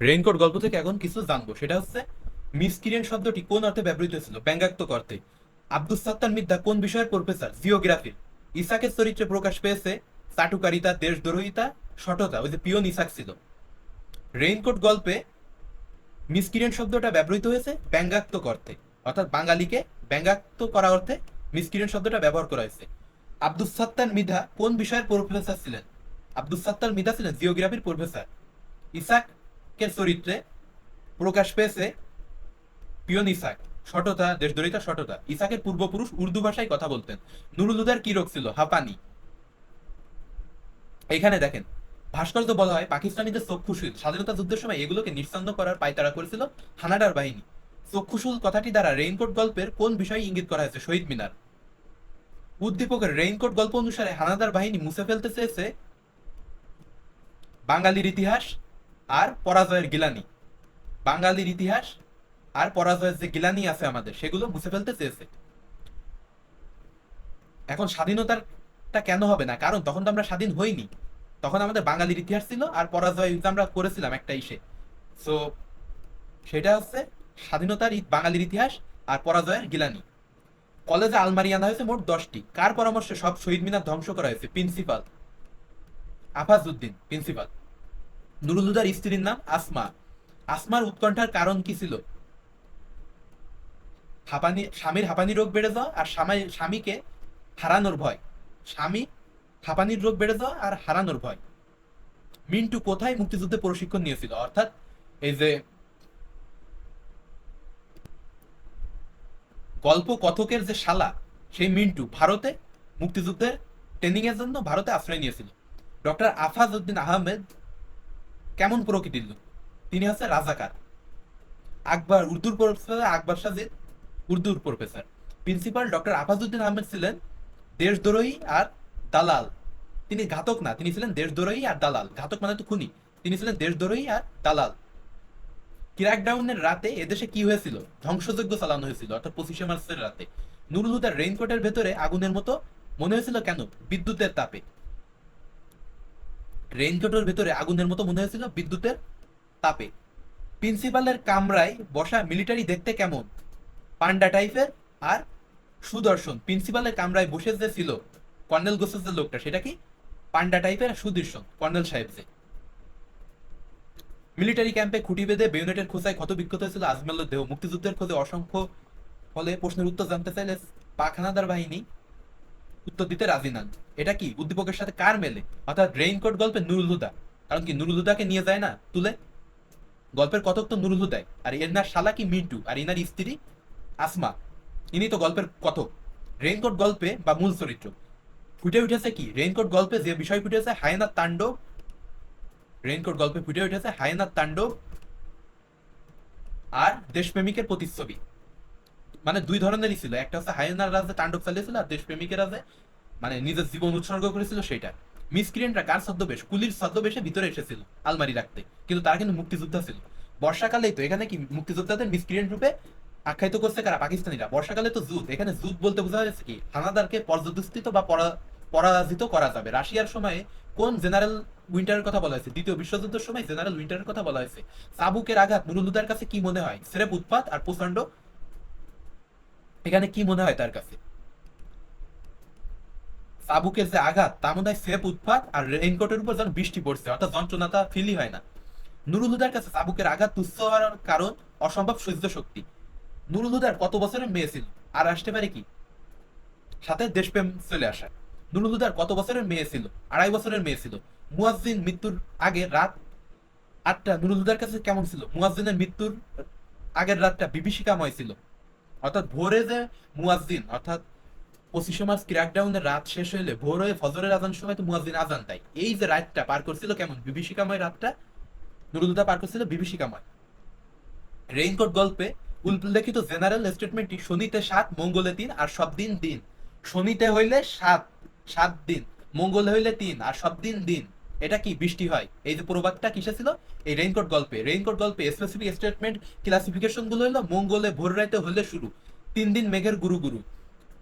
Raincoat গল্প থেকে এখন কিছু জানব। সেটা হচ্ছে মিসক্রিয়েন্ট শব্দটি কোন অর্থে ব্যবহৃত হয়েছিল? ব্যঙ্গাত্মক অর্থে। আব্দুল সাত্তার মিদ্দা কোন বিষয়ের প্রফেসর? জিওগ্রাফির ইসাকের চরিত্রে প্রকাশ পেয়েছে চাটুকারিতা, দেশদ্রোহিতা সঠতা ওই যে পিয়ন ইসাক ছিল। রেইনকোট গল্পে মিসক্রিয়েন্ট শব্দটা ব্যবহৃত হয়েছে ব্যঙ্গাত্মক অর্থে। অর্থাৎ বাঙালিকে ব্যঙ্গাত্ম করা অর্থে মিসক্রিয়েন্ট শব্দটা ব্যবহার করা হয়েছে। আব্দুল সাত্তার মিধা কোন বিষয়ের প্রফেসর ছিলেন? আব্দুল সাত্তার মিধা ছিলেন জিওগ্রাফির প্রফেসর। ইসাকের চরিত্রে প্রকাশ পেয়েছে পিয়ন ইসাক। সটতা দেশদরিতা সটতা ইসাকের পূর্বপুরুষ উর্দু ভাষায় কথা বলতেন। নুরুল হুদার কি রোগ ছিল? হাঁপানি। এখানে দেখেন, ভাস্কর্য বলা হয় পাকিস্তানিদের চক্ষুশীল। স্বাধীনতা যুদ্ধের সময় এগুলোকে নিঃসন্দ করার পায়তারা করেছিল হানাডার বাহিনী। চক্ষুশূল কথাটি দ্বারা রেইনকোট গল্পের কোন বিষয়ে ইঙ্গিত করা হয়েছে? শহীদ মিনার। উদ্দীপকের রেইনকোট গল্প অনুসারে হানাদার বাহিনী মুছে ফেলতে চেয়েছে বাঙালির ইতিহাস আর পরাজয়ের গিলানি। বাঙালির ইতিহাস আর পরাজয়ের যে গিলানি আছে আমাদের, সেগুলো মুছে ফেলতে চেয়েছে। এখন স্বাধীনতাটা কেন হবে না? কারণ তখন তো আমরা স্বাধীন হইনি। তখন আমাদের বাঙালির ইতিহাস ছিল আর পরাজয় আমরা করেছিলাম একটা ইসে সো সেটা হচ্ছে স্বাধীনতার বাঙালির ইতিহাস আর পরাজয়ের গিলানি। কলেজে আলমারি আনা হয়েছে মোট দশটি। কার পরামর্শে সব শহীদ মিনার ধ্বংস করা হয়েছে? প্রিন্সিপাল। আফাজউদ্দিন, প্রিন্সিপাল। নুরুল হুদার স্ত্রীর নাম আসমা। আসমার উৎকণ্ঠার কারণ কি ছিল? হাঁপানি, স্বামীর হাঁপানি রোগ বেড়ে যাওয়া আর স্বামী, স্বামীকে হারানোর ভয়। স্বামী, হাঁপানির রোগ বেড়ে যাওয়া আর হারানোর ভয়। মিন্টু কোথায় মুক্তিযুদ্ধে প্রশিক্ষণ নিয়েছিল? অর্থাৎ এই যে গল্প কথকের যে শালা, সেই মিন্টু ভারতে মুক্তিযুদ্ধের ট্রেনিং এর জন্য ভারতে আশ্রয় নিয়েছিল। ডক্টর আফাজ উদ্দিন আহমেদ কেমন প্রকৃতির লোক? তিনি হচ্ছে রাজাকার। আকবর, উর্দুর professor, Akbar Sajid উর্দুর professor. Principal doctor Afazuddin Ahmed ছিলেন দেশদ্রোহী আর দালাল। তিনি ঘাতক না, তিনি ছিলেন দেশদ্রোহী আর দালাল। ঘাতক মানে তো খুনি। তিনি ছিলেন দেশদ্রোহী আর দালাল। ক্র্যাকডাউনের রাতে এদেশে কি হয়েছিল? ধ্বংসযজ্ঞ চালানো হয়েছিল, অর্থাৎ পঁচিশে মার্চের রাতে। নুরুল হুদার রেইনকোটের ভেতরে আগুনের মতো মনে হয়েছিল কেন? বিদ্যুতের তাপে। রেইনকোটের ভেতরে আগুনের মতো মনে হয়েছিল বিদ্যুতের তাপে। প্রিন্সিপালের কামরায় বসা মিলিটারি দেখতে কেমন? পান্ডা টাইপের আর সুদর্শন। প্রিন্সিপালের কামরায় বসে যে ছিল কর্নেল গোসেস যে লোকটা, সেটা কি? পান্ডা টাইপের সুদর্শন, কর্নেল সাহেব যে। মিলিটারি ক্যাম্পে খুঁটি বেঁধে বেউনেটের খোঁচায় ক্ষত বিক্ষত হয়েছিল আজমেলের দেহ। মুক্তিযুদ্ধের খোঁজে অসংখ্য ফলে প্রশ্নের উত্তর জানতে চাইলে পাখানাদার বাহিনী উত্তর দিতে রাজি নন। এটা কি? উদ্দীপকের সাথে কার মেলে? অর্থাৎ রেইনকোট গল্পে নুরুল হুদা কারণ কি নুরুল হুদাকে নিয়ে যায় না তুলে? গল্পের কথক তো নুরুল হুদাই আর এনার শালা কি মিন্টু? আর এনার স্ত্রী আসমা। ইনি তো গল্পের কথক রেইনকোট গল্পে বা মূল চরিত্র। ফুটে উঠেছে কি? রেইনকোট গল্পে যে বিষয় ফুটেছে হায়নার তাণ্ডব। রেইনকোট গল্পে ফুটে উঠেছে হায়নার তাণ্ডব আর দেশপ্রেমিকের প্রতিচ্ছবি। মানে দুই ধরনেরই ছিল। একটা হচ্ছে হায়নার রাজে তাণ্ডব চালিয়েছিল আর দেশপ্রেমিকের রাজে মানে নিজের জীবন উৎসর্গ করেছিল সেটা মিসক্রিয়েন্টরা কার ছদ্মবেশ? কুলির ছদ্মবেশে ভিতরে এসেছিল আলমারি রাখতে। কিন্তু তারা কিন্তু মুক্তিযোদ্ধা ছিল। বর্ষাকালেই তো এখানে কি মুক্তিযোদ্ধাদের মিসক্রিয়েন্ট রূপে আখ্যায়িত করছে কারা? পাকিস্তানিরা। বর্ষাকালে তো যুদ্ধ। এখানে যুদ্ধ বলতে বোঝা যাচ্ছে কি? হানাদারকে পর্যদুস্থিত বা পরাজিত করা যাবে। রাশিয়ার সময়ে কোন জেনারেল উইন্টারের কথা বলা হয়েছে? দ্বিতীয় বিশ্বযুদ্ধের সময় জেনারেল উইন্টারের কথা বলা হয়েছে। সাবুকের আঘাত নুরুলুদার কাছে কি মনে হয়? সেরেপ উৎপাত আর প্রচণ্ড এখানে কি মনে হয় তার কাছে? সাবুকের যে আঘাত, তা মনে হয় সেপ উৎপাত আর রেইনকোটের উপর যেন বৃষ্টি পড়ছে, অর্থাৎ যন্ত্রণাটা ফিলই হয় না। নুরুল হুদার কাছে সাবুকের আঘাত তুচ্ছ হওয়ার কারণ অসম্ভব সহ্য শক্তি। নুরুল হুদার কত বছরের মেয়ে ছিল? আর আসতে পারে কি? সাথে দেশপ্রেম চলে আসা নুরুল হুদার কত বছরের মেয়ে ছিল? আড়াই বছরের মেয়ে ছিল। মুয়াজ্জিন মৃত্যুর আগে রাত আটটা নুরুল হুদার কাছে কেমন ছিল? মুয়াজ্জিনের মৃত্যুর আগের রাতটা বিভীষিকাময় ছিল। অর্থাৎ ভোরে যে মুয়াজ্জিন, অর্থাৎ পঁচিশে মার্চ ক্র্যাকডাউনের রাত শেষ হইলে ভোর হয়ে ফজরের আজান সময় তো মুয়াজ্জিন আজান তাই এই যে রাতটা পার করছিল কেমন? বিভীষিকাময় রাতটা? নুরুলদা পার করছিল বিভীষিকাময়। রেইনকোট গল্পে উল্লেখিত জেনারেল স্টেটমেন্টটি শনিতে সাত, মঙ্গলে তিন, আর সব দিন দিন। শনিতে হইলে সাত সাত দিন। মঙ্গলে হইলে তিন, আর সব দিন দিন। এটা কি বৃষ্টি হয়? এই যে প্রবাদটা কিসে ছিল? এই রেইনকোট গল্পে। রেইনকোট গল্পে স্পেসিফিক স্টেটমেন্ট ক্লাসিফিকেশনগুলো হলো, মঙ্গলে ভোর রাতে হলে শুরু, তিন দিন মেঘের গুরু গুরু।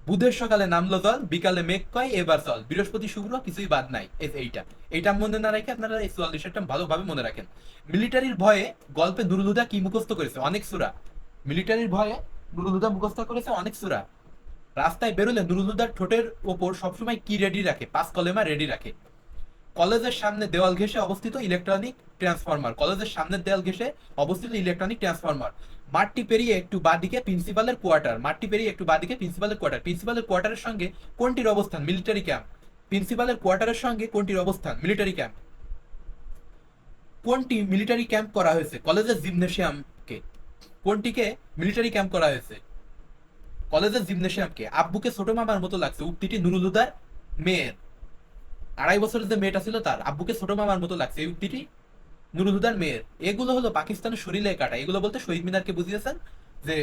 বুধের সকালে নামলো জল, বিকালে মেঘ কয়, এবার চল বৃহস্পতি শুক্র কিছুই বাদ নাই। এইটা। এইটা মনে না রেখে আপনারা এই চুয়াল্লিশটা ভালোভাবে মনে রাখেন। মিলিটারির ভয়ে গল্পে নুরুলহুদা কি মুখস্থ করেছে? অনেক সুরা। মিলিটারির ভয়ে নুরুলহুদা মুখস্থ করেছে অনেক সুরা। রাস্তায় বেরোলে নুরুলহুদার ঠোঁটের ওপর সবসময় কি রেডি রাখে? পাঁচ কলেমা রেডি রাখে। কলেজের সামনে দেওয়াল ঘেঁষে অবস্থিত ইলেকট্রনিক ট্রান্সফরমার। কলেজের সামনের দেওয়াল ঘেঁষে অবস্থিত ইলেকট্রনিক ট্রান্সফরমার। মাঠটি পেরিয়ে একটু বাদিকে প্রিন্সিপালের কোয়ার্টার। মাঠটি পেরিয়ে একটু বাদিকে প্রিন্সিপালের কোয়ার্টার। প্রিন্সিপালের কোয়ার্টারের সঙ্গে কোনটির অবস্থান? Military camp. প্রিন্সিপালের কোয়ার্টারের সঙ্গে কোনটির অবস্থান? Military camp. কোনটি মিলিটারি ক্যাম্প করা হয়েছে? কলেজের জিমনেশিয়ামকে। কোনটিকে মিলিটারি ক্যাম্প করা হয়েছে? কলেজের জিমনেশিয়ামকে। আব্বুকে ছোট মামার মতো লাগছে। উক্তিটি নুরুল হুদার মেয়ের। আড়াই বছরের যে মেয়েটা ছিল তার, আব্বুকে ছোট মামার মতো লাগছে। এই উক্তিটি নুরুল মেয়ের। এগুলো হলো পাকিস্তানের শরীরে কাটা। এগুলো বলতে শহীদ মিনারকে বুঝিয়েছেন যে,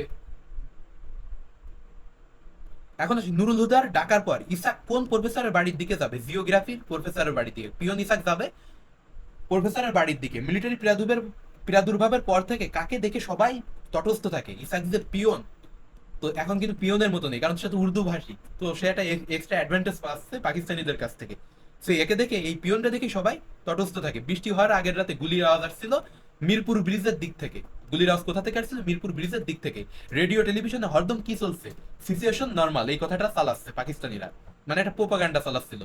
এখন নুরুল হুদার ডাকার পর ইসাক কোন প্রফেসরের বাড়ির দিকে যাবে? জিওগ্রাফির প্রফেসরের বাড়ি দিকে। পিয়ন ইসাক যাবে প্রফেসরের বাড়ির দিকে। মিলিটারি প্রাদুর্ভাবের প্রাদুর্ভাবের পর থেকে কাকে দেখে সবাই তটস্থ থাকে? ইসাক যে পিয়ন, তো এখন কিন্তু পিয়নের মতো নেই, কারণ সে তো উর্দু ভাষী। তো সে একটা এক্সট্রা অ্যাডভান্টেজ পাচ্ছে পাকিস্তানিদের কাছ থেকে। সে একে দেখে, এই পিয়নটা দেখে সবাই তটস্থ থাকে। বৃষ্টি হওয়ার আগের রাতে গুলির আওয়াজ আসছিল মিরপুর ব্রিজের দিক থেকে। গুলির আওয়াজ কোথা থেকে আসছিল? মিরপুর ব্রিজের দিক থেকে। রেডিও, টেলিভিশনে হরদম কি চলছে? সিচুয়েশন নর্মাল এই কথাটা চালাচ্ছে পাকিস্তানিরা। মানে একটা পোপাগান্ডা চালাচ্ছিল।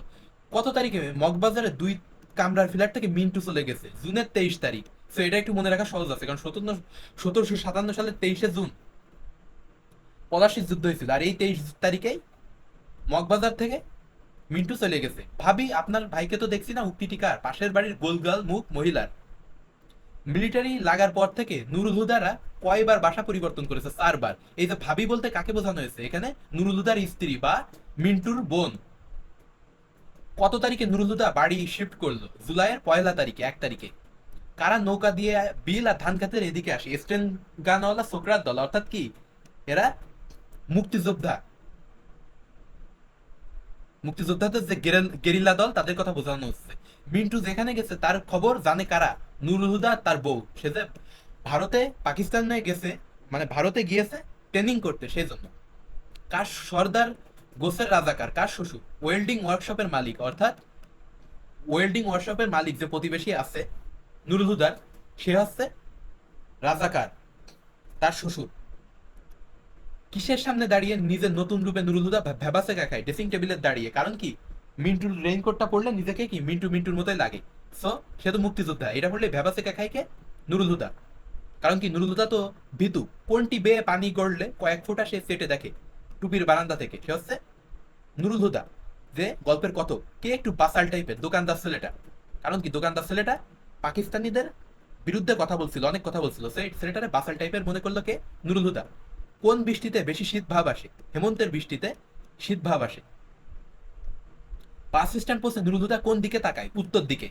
কত তারিখে? মগবাজারে দুই কামরার ফ্ল্যাট থেকে মিন্টু চলে গেছে। জুনের তেইশ তারিখ। তো এটা একটু মনে রাখা সহজ আছে, কারণ সতেরো, সতেরোশো সাতান্ন সালের তেইশে জুন পলাশির যুদ্ধ হয়েছিল। আর এই তেইশ তারিখেই মগবাজার থেকে মিন্টু চলে গেছে। ভাবি, আপনার ভাইকে তো দেখছি না, উক্তিটি কার? পাশের বাড়ির গোলগাল মুখ মহিলার। মিলিটারি লাগার পর থেকে নুরুল হুদারা কয়বার বাসা পরিবর্তন করেছে? চারবার। এই যে ভাবি বলতে কাকে বোঝানো হয়েছে? এখানে নুরুল হুদার স্ত্রী বা মিন্টুর বোন। কত তারিখে নুরুল হুদা বাড়ি শিফট করল? জুলাইয়ের পয়লা তারিখে, এক তারিখে। কারা নৌকা দিয়ে বিল আর ধান খাতের এদিকে আসে? স্টেন গানওয়ালা সোকরার দল। অর্থাৎ কি? এরা মুক্তিযোদ্ধা। মুক্তিযোদ্ধাদের যে গেরেল- দল, তাদের কথা বোঝানো হচ্ছে। মিন্টু যেখানে গেছে, তার খবর জানে কারা? নুরুল হুদা তার বউ। সে যে ভারতে, পাকিস্তানে গেছে মানে ভারতে গিয়েছে ট্রেনিং করতে সেই জন্য কার সর্দার গোসের রাজাকার, কার শ্বশুর? ওয়েল্ডিং ওয়ার্কশপের মালিক, অর্থাৎ ওয়েল্ডিং ওয়ার্কশপের মালিক যে প্রতিবেশী আছে, নুরুল হুদার, সে হচ্ছে রাজাকার, তার শ্বশুর। কিসের সামনে দাঁড়িয়ে নিজের নতুন রূপে নুরুল হুদা ভেবাসে খায় ড্রেসিং টেবিলের দাঁড়িয়ে? কারণ কি? মিন্টুর রেইনকোটটা পড়লে নিজেকে কি? মিন্টু মিন্টুর মতোই লাগে। সো সে তো মুক্তিযোদ্ধা। এটা পড়লে ভেবাসে খায় কে নুরুল হুদা কারণ কি? নুরুল হুদা তো ভীতু। কোনটি বেয়ে পানি গড়লে কয়েক ফোঁটা সে সেটে দেখে টুপির বারান্দা থেকে? সে হচ্ছে নুরুল হুদা যে গল্পের কত? কে একটু বাসাল টাইপের দোকানদার ছেলেটা। কারণ কি? দোকানদার ছেলেটা পাকিস্তানিদের বিরুদ্ধে কথা বলছিল, অনেক কথা বলছিল। সেই ছেলেটারে বাসাল টাইপের মনে করল কে? নুরুল হুদা কোন বৃষ্টিতে বেশি শীত ভাব আসে? হেমন্তের বৃষ্টিতে শীত ভাব আসে। বাস স্ট্যান্ড পৌঁছে দ্রুততা কোন দিকে তাকায়? উত্তর দিকে।